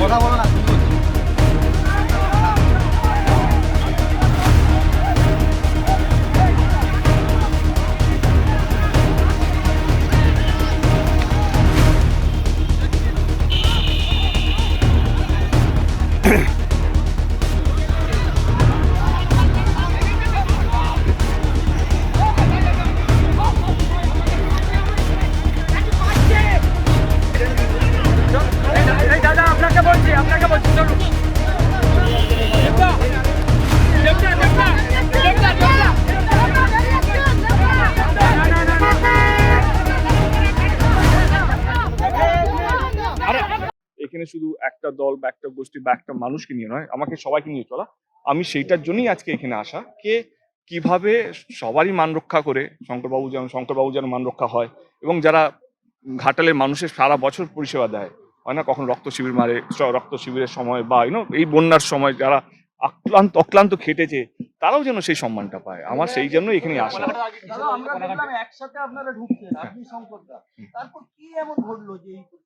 কথা বলো না আপনাকে বলছি আপনাকে বলছি, চলুন। এখানে শুধু একটা দল বা একটা গোষ্ঠী বা একটা মানুষকে নিয়ে নয়, আমাকে সবাইকে নিয়ে চলা। আমি সেইটার জন্যই আজকে এখানে আসা। কে কীভাবে সবারই মান রক্ষা করে, শঙ্করবাবু যেন শঙ্করবাবু যেন মান রক্ষা হয়, এবং যারা ঘাটালের মানুষের সারা বছর পরিষেবা দেয় হয় না কখন রক্ত শিবির মারে রক্ত শিবিরের সময় বা ইউনো এই বন্যার সময় যারা আক্লান্ত অক্লান্ত খেটেছে তারাও যেন সেই সম্মানটা পায়। আমার সেই জন্য এখানে আসা।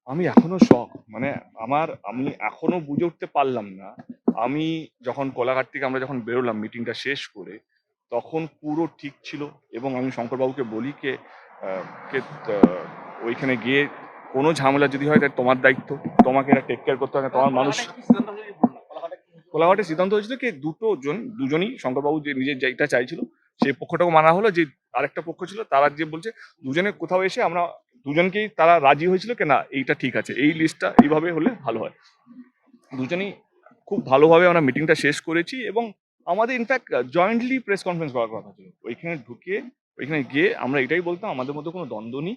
আমি এখনও শখ মানে আমার আমি এখনও বুঝে উঠতে পারলাম না। আমি যখন কোলাঘাট থেকে আমরা যখন বেরোলাম মিটিংটা শেষ করে তখন পুরো ঠিক ছিল এবং আমি শঙ্করবাবুকে বলি কে ওইখানে গিয়ে কোনো ঝামেলা যদি হয়, তাহলে তোমার দায়িত্ব। তোমাকে এটা টেক কেয়ার করতে হবে, তোমার মানুষ। কোলাঘাটে সিদ্ধান্ত হয়েছিল কি, দুটো জন, দুজনই শঙ্করবাবু যে নিজের যেটা চাইছিল সেই পক্ষটাকে মানা হলো, যে আরেকটা পক্ষ ছিল, তারা যে বলছে, দুজনে কোথাও এসে আমরা দুজনকেই তারা রাজি হয়েছিল কি, না, এইটা ঠিক আছে, এই লিস্টটা এইভাবে হলে ভালো হয়। দুজনেই খুব ভালোভাবে আমরা মিটিংটা শেষ করেছি এবং আমাদের ইনফ্যাক্ট জয়েন্টলি প্রেস কনফারেন্স করার কথা ছিল। ওইখানে ঢুকে ওইখানে গিয়ে আমরা এটাই বলতাম, আমাদের মধ্যে কোনো দ্বন্দ্ব নেই।